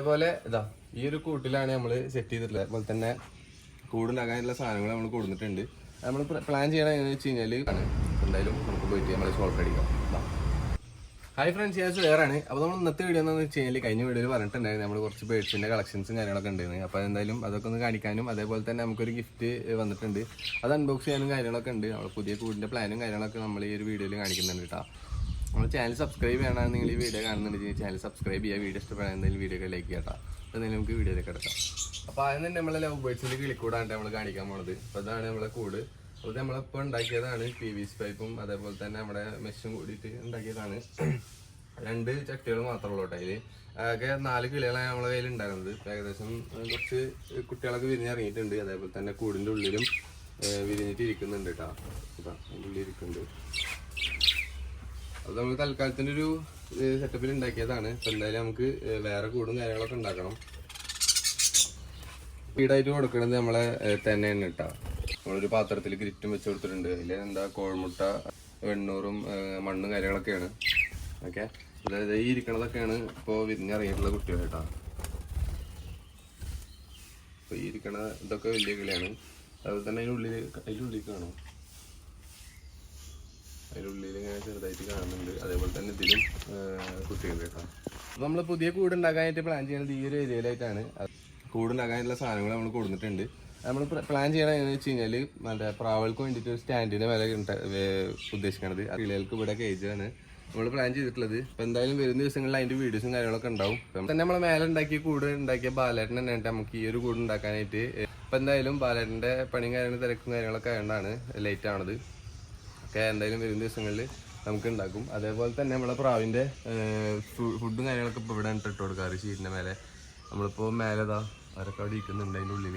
അതേപോലെ ഇതാ ഈ ഒരു കൂട്ടിലാണ് നമ്മൾ സെറ്റ് ചെയ്തിട്ടുള്ളത്. അതുപോലെ തന്നെ കൂടുണ്ടാക്കാനുള്ള സാധനങ്ങൾ നമ്മൾ കൊടുത്തിട്ടുണ്ട്. നമ്മൾ പ്ലാൻ ചെയ്യണം എങ്ങനെയാണെന്ന് വെച്ച് കഴിഞ്ഞാൽ എന്തായാലും നമുക്ക് പോയിട്ട് നമ്മൾ ഷോർട്ട് അടിക്കാം. ഹായ് ഫ്രണ്ട്സ് ഞാൻ സുഹേറാണ് അപ്പോൾ നമ്മൾ ഇന്നത്തെ വീഡിയോ എന്താണെന്ന് വെച്ച് കഴിഞ്ഞാൽ കഴിഞ്ഞ വീഡിയോയിൽ പറഞ്ഞിട്ടുണ്ടായിരുന്നു നമ്മൾ കുറച്ച് ബേഡ്സിന്റെ കളക്ഷൻസും കാര്യങ്ങളൊക്കെ ഉണ്ടായിരുന്നു അപ്പോൾ എന്തായാലും അതൊക്കെ ഒന്ന് കാണിക്കാനും അതേപോലെ തന്നെ നമുക്കൊരു ഗിഫ്റ്റ് വന്നിട്ടുണ്ട്. അത് അൺബോക്സ് ചെയ്യാനും കാര്യങ്ങളൊക്കെ ഉണ്ട്. നമ്മൾ പുതിയ കൂടിന്റെ പ്ലാനും കാര്യങ്ങളൊക്കെ നമ്മൾ ഈ ഒരു വീഡിയോയിൽ കാണിക്കുന്നുണ്ട് കേട്ടോ നമ്മൾ ചാനൽ സബ്സ്ക്രൈബ് ചെയ്യണമെന്ന് നിങ്ങൾ ഈ വീഡിയോ കാണുന്നുണ്ടെങ്കിൽ ചാനൽ സബ്സ്ക്രൈബ് ചെയ്യുക. വീഡിയോ ഇഷ്ടപ്പെടാൻ എന്തെങ്കിലും വീഡിയോ ലൈക്ക് ചെയ്യട്ടോ എന്തെങ്കിലും നമുക്ക് വീഡിയോയിലേക്ക് കിടക്കാം. അപ്പോൾ അതിന് തന്നെ നമ്മളെ ലവ് ബേഡ്സിൽ കിളിക്കൂടാണ് നമ്മൾ കാണിക്കാൻ പോണത്. അപ്പോൾ അതാണ് നമ്മളെ കൂട്. അപ്പോൾ നമ്മളിപ്പോൾ ഉണ്ടാക്കിയതാണ് പി വി സി പൈപ്പും അതേപോലെ തന്നെ നമ്മുടെ മെഷും കൂടിയിട്ട് ഉണ്ടാക്കിയതാണ്. രണ്ട് ചട്ടികൾ മാത്രമേ ഉള്ളൂ കേട്ടോ അതിൽ ആകെ നാല് കിളികളാണ് നമ്മളെ കയ്യിൽ ഉണ്ടായിരുന്നത്. ഏകദേശം കുറച്ച് കുട്ടികളൊക്കെ വിരിഞ്ഞിറങ്ങിയിട്ടുണ്ട്. അതേപോലെ തന്നെ കൂടിന്റെ ഉള്ളിലും വിരിഞ്ഞിട്ടിരിക്കുന്നുണ്ട് കേട്ടോ. ഇരിക്കുന്നുണ്ട്. അത് നമ്മൾ തൽക്കാലത്തിന്റെ ഒരു സെറ്റപ്പിൽ ഉണ്ടാക്കിയതാണ് ഇപ്പം എന്തായാലും നമുക്ക് വേറെ കൂടും കാര്യങ്ങളൊക്കെ ഉണ്ടാക്കണം സ്പീഡായിട്ട് കൊടുക്കുന്നത് നമ്മളെ തന്നെ തന്നെയാണ് കേട്ടോ നമ്മളൊരു പാത്രത്തിൽ ഗ്രിറ്റും വെച്ച് കൊടുത്തിട്ടുണ്ട്. അതിൽ എന്താ കോഴമുട്ട വെണ്ണൂറും മണ്ണും കാര്യങ്ങളൊക്കെയാണ്. ഓക്കെ? അതായത് ഈ ഇരിക്കണതൊക്കെയാണ് ഇപ്പോൾ വിരിഞ്ഞറിയിട്ടുള്ള കുട്ടികൾ കേട്ടോ അപ്പോൾ ഈ ഇരിക്കണ ഇതൊക്കെ വലിയ കിളിയാണ്. അതുപോലെ തന്നെ അതിനുള്ളിൽ അതിനുള്ളിൽ കാണും. അതിനുള്ളിൽ ഇങ്ങനെ ചെറുതായിട്ട് കാണുന്നുണ്ട്. അതേപോലെ തന്നെ ഇതിലും കുട്ടികൾ കേട്ടോ. നമ്മൾ പുതിയ കൂട് ഉണ്ടാക്കാനായിട്ട് പ്ലാൻ ചെയ്യുന്നത് ഈ ഒരു ഏരിയയിലായിട്ടാണ്. കൂടുണ്ടാക്കാനുള്ള സാധനങ്ങൾ നമ്മൾ കൊടുത്തിട്ടുണ്ട്. നമ്മൾ പ്ലാൻ ചെയ്യണത് എങ്ങനെ വെച്ച് കഴിഞ്ഞാൽ മറ്റേ പ്രാവൾക്ക് വേണ്ടിയിട്ട് ഒരു സ്റ്റാൻഡിന്റെ വില ഉദ്ദേശിക്കണത്. ആ കിളികൾക്ക് ഇവിടെ കേജാണ് നമ്മൾ പ്ലാൻ ചെയ്തിട്ടുള്ളത്. ഇപ്പൊ എന്തായാലും വരുന്ന ദിവസങ്ങളിൽ അതിന്റെ വീഡിയോസും കാര്യങ്ങളൊക്കെ ഉണ്ടാവും. തന്നെ നമ്മൾ മേലെ ഉണ്ടാക്കിയ കൂട് ഉണ്ടാക്കിയ ബാലേട്ടൻ തന്നെയാണ് നമുക്ക് ഈ ഒരു കൂട് ഉണ്ടാക്കാനായിട്ട്. ഇപ്പം എന്തായാലും ബാലേട്ടന്റെ പണിയും കാര്യങ്ങളും തിരക്കും കാര്യങ്ങളൊക്കെ ആയതുകൊണ്ടാണ് ലേറ്റ് ആണത് ഒക്കെ എന്തായാലും വരുന്ന ദിവസങ്ങളിൽ. നമുക്ക് ഉണ്ടാക്കും അതേപോലെ തന്നെ നമ്മളെ പ്രാവിന്റെ ഫുഡും കാര്യങ്ങളൊക്കെ ഇപ്പോൾ ഇവിടെ ഇട്ട് കൊടുക്കാറ് ഷീറ്റിന്റെ മേലെ. നമ്മളിപ്പോൾ മേലെതാ അവരൊക്കെ അവിടെ ഇരിക്കുന്നുണ്ട് അതിന്റെ ഉള്ളിൽ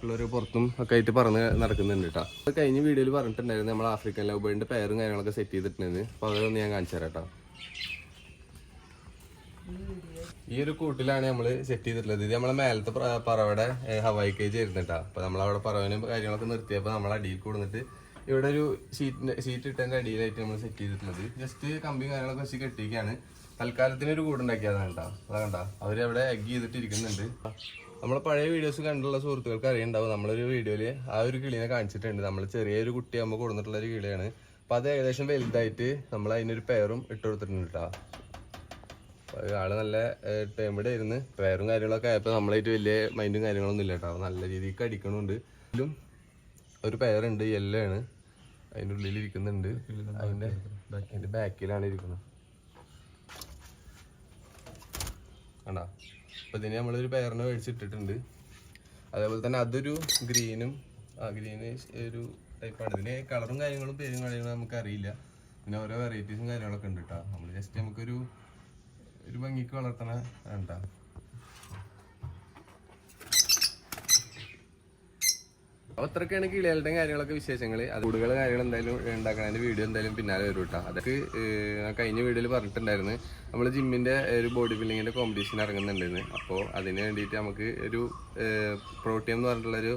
പിള്ളേർ പുറത്തും ഒക്കെ ആയിട്ട് പറഞ്ഞ് നടക്കുന്നുണ്ട് കേട്ടോ. അത് കഴിഞ്ഞ വീഡിയോയിൽ പറഞ്ഞിട്ടുണ്ടായിരുന്നു നമ്മൾ ആഫ്രിക്കൻ ലവ് ബേഡിന്റെ പേരും കാര്യങ്ങളൊക്കെ സെറ്റ് ചെയ്തിട്ടുണ്ടായിരുന്നു അപ്പോൾ അതൊന്ന് ഞാൻ കാണിച്ചു തരാം കേട്ടോ. ഈ ഒരു കൂട്ടിലാണ് നമ്മൾ സെറ്റ് ചെയ്തിട്ടുള്ളത്. ഇത് നമ്മളെ മേലത്തെ പറവയുടെ ഹവായി കേജ് ആയിരുന്നു കേട്ടോ. അപ്പൊ നമ്മളവിടെ പറവനും കാര്യങ്ങളൊക്കെ നിർത്തിയപ്പോൾ നമ്മൾ അടിയിൽ കൊടുത്തിട്ട് ഇവിടെ ഒരു ഷീറ്റിന്റെ സീറ്റ് ഇട്ടതിന്റെ അടിയിലായിട്ട് നമ്മൾ സെറ്റ് ചെയ്തിട്ടുള്ളത്. ജസ്റ്റ് കമ്പി കാര്യങ്ങളൊക്കെ വെച്ച് കെട്ടിയിരിക്കുകയാണ് തൽക്കാലത്തിന് ഒരു കൂടുണ്ടാക്കിയതാണ് കേട്ടോ. അതാ കണ്ട? അവർ അവിടെ എഗ് ചെയ്തിട്ട് ഇരിക്കുന്നുണ്ട് നമ്മളെ പഴയ വീഡിയോസ് കണ്ടുള്ള സുഹൃത്തുക്കൾക്ക് അറിയുണ്ടാവും നമ്മളൊരു വീഡിയോയിൽ ആ ഒരു കിളിനെ കാണിച്ചിട്ടുണ്ട്. നമ്മൾ ചെറിയൊരു കുട്ടിയാകുമ്പോൾ കൊടുത്തിട്ടുള്ള ഒരു കിളിയാണ്. അപ്പൊ അത് ഏകദേശം വലുതായിട്ട് നമ്മൾ അതിനൊരു പേറും ഇട്ട് കൊടുത്തിട്ടുണ്ട് കേട്ടോ. ആൾ നല്ല ടേമിടെ ഇരുന്ന് പേറും കാര്യങ്ങളൊക്കെ ആയപ്പോൾ നമ്മളായിട്ട് വലിയ മൈൻഡും കാര്യങ്ങളൊന്നും ഇല്ല കേട്ടോ. നല്ല രീതിക്ക് അടിക്കണുണ്ട്. ഇതിലും ഒരു പേരുണ്ട് യെല്ലോ ആണ്. അതിന്റെ ഉള്ളിൽ ഇരിക്കുന്നുണ്ട് അതിന്റെ അതിന്റെ ബാക്കിലാണ് ഇരിക്കുന്നത്. കണ്ടാ? അപ്പൊ ഇതിന് നമ്മളൊരു പേരനെ മേടിച്ചിട്ടിട്ടുണ്ട്. അതേപോലെ തന്നെ അതൊരു ഗ്രീനും ആ ഗ്രീന് ഒരു ടൈപ്പാണ്. ഇതിന് കളറും കാര്യങ്ങളും പേരും കാര്യങ്ങളും നമുക്ക് അറിയില്ല പിന്നെ ഓരോ വെറൈറ്റീസും കാര്യങ്ങളൊക്കെ ഉണ്ട് കേട്ടോ നമ്മൾ ജസ്റ്റ് നമുക്കൊരു ഒരു ഭംഗിക്ക് വളർത്തണ വേണ്ട അപ്പൊ അത്രയൊക്കെയാണ് കിളികളുടെ കാര്യങ്ങളൊക്കെ വിശേഷങ്ങൾ അത് കൂടുതൽ കാര്യങ്ങൾ എന്തായാലും ഉണ്ടാക്കണതിന്റെ വീഡിയോ എന്തായാലും പിന്നാലെ വരും കേട്ടോ അതൊക്കെ കഴിഞ്ഞ വീഡിയോയിൽ പറഞ്ഞിട്ടുണ്ടായിരുന്നു. നമ്മൾ ജിമ്മിന്റെ ഒരു ബോഡി ബിൽഡിങ്ങിന്റെ കോമ്പറ്റീഷൻ ഇറങ്ങുന്നുണ്ടായിരുന്നു അപ്പോൾ അതിന് വേണ്ടിയിട്ട് നമുക്ക് ഒരു പ്രോട്ടീൻ എന്ന് പറഞ്ഞിട്ടുള്ളൊരു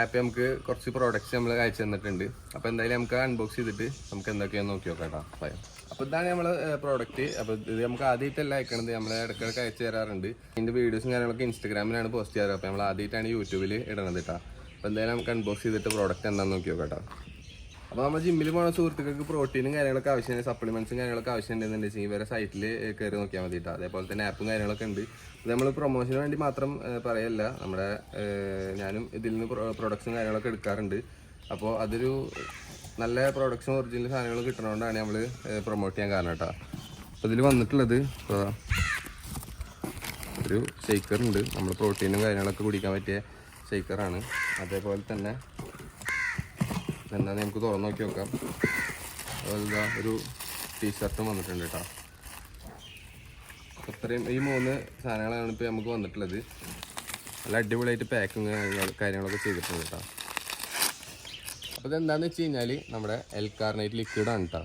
ആപ്പ് നമുക്ക് കുറച്ച് പ്രോഡക്റ്റ്സ് നമ്മൾ അയച്ചു തന്നിട്ടുണ്ട്. അപ്പോൾ എന്തായാലും നമുക്ക് അൺബോക്സ് ചെയ്തിട്ട് നമുക്ക് എന്തൊക്കെയാണെന്ന് നോക്കി നോക്കാം കേട്ടോ അപ്പോൾ ഇതാണ് നമ്മളെ പ്രോഡക്റ്റ് അപ്പോൾ ഇത് നമുക്ക് ആദ്യമായിട്ടല്ല അയക്കണത് നമ്മളെ ഇടയ്ക്കിടയ്ക്ക് അയച്ചു തരാറുണ്ട്. ഇതിന്റെ വീഡിയോസും കാര്യങ്ങളൊക്കെ ഇൻസ്റ്റാഗ്രാമിലാണ് പോസ്റ്റ് ചെയ്യാറ്. അപ്പോൾ നമ്മൾ ആദ്യമായിട്ടാണ് യൂട്യൂബിൽ ഇടണത് കേട്ടോ അപ്പോൾ എന്തായാലും നമുക്ക് അൺബോക്സ് ചെയ്തിട്ട് പ്രോഡക്റ്റ് എന്താണെന്ന് നോക്കി നോക്കാം കേട്ടോ അപ്പോൾ നമ്മൾ ജിമ്മിൽ പോകുന്ന സുഹൃത്തുക്കൾക്ക് പ്രോട്ടീനും കാര്യങ്ങളൊക്കെ ആവശ്യമുണ്ട് സപ്ലിമെന്റ്സും കാര്യങ്ങളൊക്കെ ആവശ്യമുണ്ടെന്നുണ്ടെങ്കിൽ ഇവരെ സൈറ്റിൽ കയറി നോക്കിയാൽ മതി കേട്ടോ അതേപോലെ തന്നെ ആപ്പും കാര്യങ്ങളൊക്കെ ഉണ്ട്. ഇത് നമ്മൾ പ്രൊമോഷന് വേണ്ടി മാത്രം പറയല്ല. നമ്മുടെ ഞാനും ഇതിൽ നിന്ന് പ്രൊഡക്ട്സും കാര്യങ്ങളൊക്കെ എടുക്കാറുണ്ട്. അപ്പോൾ അതൊരു നല്ല പ്രൊഡക്ഷൻ ഒറിജിനൽ സാധനങ്ങൾ കിട്ടണോണ്ടാണ് നമ്മൾ പ്രൊമോട്ട് ചെയ്യാൻ കാരണം കേട്ടോ. അപ്പോൾ ഇതിൽ വന്നിട്ടുള്ളത് ഇപ്പൊ ഒരു ഷെയ്ക്കർ ഉണ്ട്. നമ്മൾ പ്രോട്ടീനും കാര്യങ്ങളൊക്കെ കുടിക്കാൻ പറ്റിയ ഷെയ്ക്കറാണ് അതേപോലെ തന്നെ എന്താ നമുക്ക് തുറന്നു നോക്കി നോക്കാം. അതുപോലെ ഒരു ടീഷർട്ടും വന്നിട്ടുണ്ട് കേട്ടോ. അത്രയും ഈ മൂന്ന് സാധനങ്ങളാണ് ഇപ്പോൾ നമുക്ക് വന്നിട്ടുള്ളത്. നല്ല അടിപൊളിയായിട്ട് പാക്കിങ് കാര്യങ്ങളൊക്കെ ചെയ്തിട്ടുണ്ട് കേട്ടോ. അപ്പോൾ ഇതെന്താണെന്ന് വെച്ച് കഴിഞ്ഞാൽ നമ്മുടെ എൽ കാർണേറ്റ് ലിക്വിഡാണ് കേട്ടോ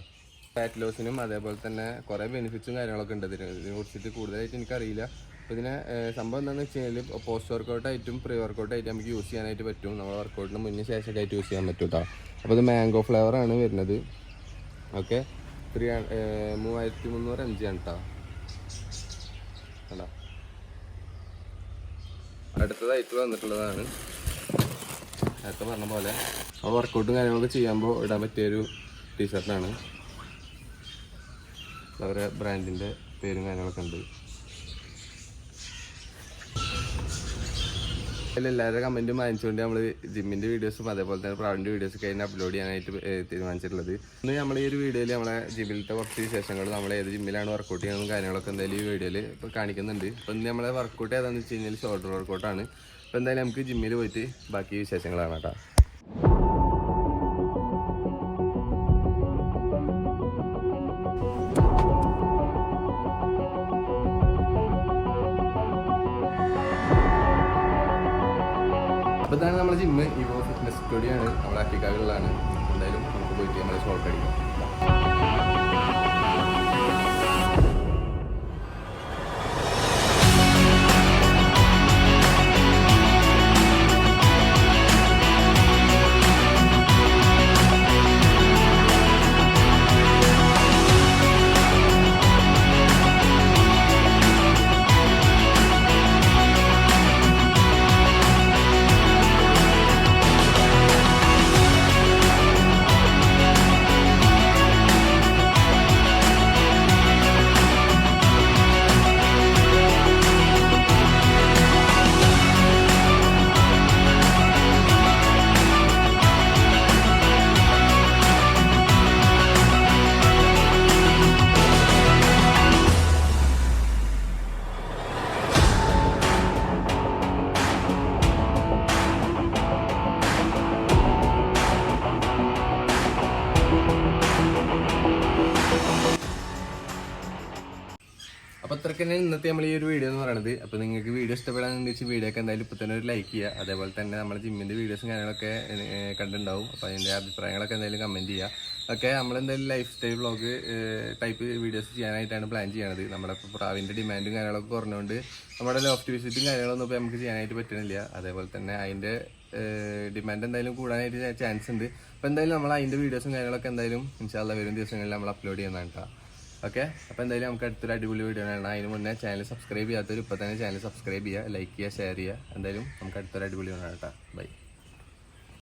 ഫാറ്റ് ലോസിനും അതേപോലെ തന്നെ കുറേ ബെനിഫിറ്റ്സും കാര്യങ്ങളൊക്കെ ഉണ്ട് ഇതിന്. കുറിച്ചിട്ട് കൂടുതലായിട്ട് എനിക്കറിയില്ല. അപ്പോൾ ഇതിനെ സംഭവം എന്താണെന്ന് വെച്ച് കഴിഞ്ഞാൽ പോസ്റ്റ് വർക്കൗട്ട് ആയിട്ടും പ്രീ വർക്കൗട്ട് ആയിട്ട് നമുക്ക് യൂസ് ചെയ്യാനായിട്ട് പറ്റും. നമ്മുടെ വർക്കൗട്ടിന് മുന്നേ ശേഷമൊക്കെ ആയിട്ട് യൂസ് ചെയ്യാൻ പറ്റും കേട്ടോ അപ്പോൾ ഇത് മാംഗോ ഫ്ലേവറാണ് വരുന്നത്. ഓക്കെ? ത്രീ മൂവായിരത്തി മുന്നൂറ് അഞ്ചാണ് കേട്ടോ കണ്ടോ? അടുത്തതായിട്ട് വന്നിട്ടുള്ളതാണ് നേരത്തെ പറഞ്ഞ പോലെ ആ വർക്കൗട്ടും കാര്യങ്ങളൊക്കെ ചെയ്യുമ്പോൾ ഇടാൻ പറ്റിയൊരു ടീഷർട്ടാണ് അവരെ ബ്രാൻഡിന്റെ പേരും കാര്യങ്ങളൊക്കെ ഉണ്ട്. എല്ലാവരുടെ കമന്റും വാങ്ങിച്ചുകൊണ്ട് നമ്മൾ ജിമ്മിന്റെ വീഡിയോസും അതേപോലെ തന്നെ പ്രാവിന്റെ വീഡിയോസൊക്കെ അതിന് അപ്ലോഡ് ചെയ്യാനായിട്ട് തീരുമാനിച്ചിട്ടുള്ളത്. ഇന്ന് നമ്മൾ ഈ ഒരു വീഡിയോയിൽ നമ്മളെ ജിമ്മിലത്തെ കുറച്ച് വിശേഷങ്ങൾ നമ്മൾ ഏത് ജിമ്മിലാണ് വർക്കൗട്ട് ചെയ്യുന്നതും കാര്യങ്ങളൊക്കെ എന്തായാലും ഈ വീഡിയോയിൽ ഇപ്പോൾ കാണിക്കുന്നുണ്ട്. അപ്പോൾ ഇന്ന് നമ്മളെ വർക്കൗട്ട് ഏതാണെന്ന് വെച്ച് കഴിഞ്ഞാൽ ഷോൾഡർ വർക്കൗട്ടാണ് അപ്പോൾ എന്തായാലും നമുക്ക് ജിമ്മിൽ പോയിട്ട് ബാക്കി വിശേഷങ്ങളാണ് കേട്ടോ. അപ്പോൾ ഇതാണ് നമ്മുടെ ജിമ്മ്. ഇവോ ഫിറ്റ്നസ് സ്റ്റുഡിയോ ആണ്. നമ്മുടെ അക്കിക്കാവിലുള്ളതാണ് എന്തായാലും നമുക്ക് പോയിട്ട് നമ്മൾ ഷോർട്ട് അടിക്കാം. അത്രയ്ക്ക് തന്നെ ഇന്നത്തെ നമ്മൾ ഈ ഒരു വീഡിയോ എന്ന് പറയുന്നത് അപ്പോൾ നിങ്ങൾക്ക് വീഡിയോ ഇഷ്ടപ്പെടാന്ന് വെച്ചാൽ വീഡിയോ ഒക്കെ എന്തായാലും ഇപ്പോൾ തന്നെ ഒരു ലൈക്ക് ചെയ്യുക അതേപോലെ തന്നെ നമ്മുടെ ജിമ്മിന്റെ വീഡിയോസും കാര്യങ്ങളൊക്കെ കണ്ടിട്ടുണ്ടാവും. അപ്പോൾ അതിന്റെ അഭിപ്രായങ്ങളൊക്കെ എന്തായാലും കമന്റ് ചെയ്യുക ഒക്കെ നമ്മളെന്തായാലും life style vlog type videos ചെയ്യാനായിട്ടാണ് പ്ലാൻ ചെയ്യണത്. നമ്മുടെ ഇപ്പോൾ പ്രാവിന്റെ ഡിമാൻഡും കാര്യങ്ങളൊക്കെ കുറഞ്ഞുകൊണ്ട് നമ്മുടെ ലോഫ്റ്റ് വിസിറ്റും കാര്യങ്ങളൊന്നും ഇപ്പോൾ നമുക്ക് ചെയ്യാനായിട്ട് പറ്റുന്നില്ല അതേപോലെ തന്നെ അതിന്റെ ഡിമാൻഡ് എന്തായാലും കൂടാനായിട്ട് ചാൻസ് ഉണ്ട്. അപ്പോൾ എന്തായാലും നമ്മൾ അതിന്റെ വീഡിയോസും കാര്യങ്ങളൊക്കെ എന്തായാലും ഇൻഷാല്ല വരും ദിവസങ്ങളിൽ നമ്മൾ അപ്ലോഡ് ചെയ്യുന്നതാണ് കേട്ടോ ഓക്കെ? അപ്പോൾ എന്തായാലും നമുക്ക് അടുത്തൊരു അടിപൊളി വീഡിയോ ആണ്. അതിന് മുന്നേ ചാനൽ സബ്സ്ക്രൈബ് ചെയ്യാത്തവർ ഇപ്പോൾ തന്നെ ചാനൽ സബ്സ്ക്രൈബ് ചെയ്യുക ലൈക്ക് ചെയ്യുക ഷെയർ ചെയ്യുക. എന്തായാലും നമുക്ക് അടുത്തൊരു അടിപൊളി വേണം കേട്ടോ. ബൈ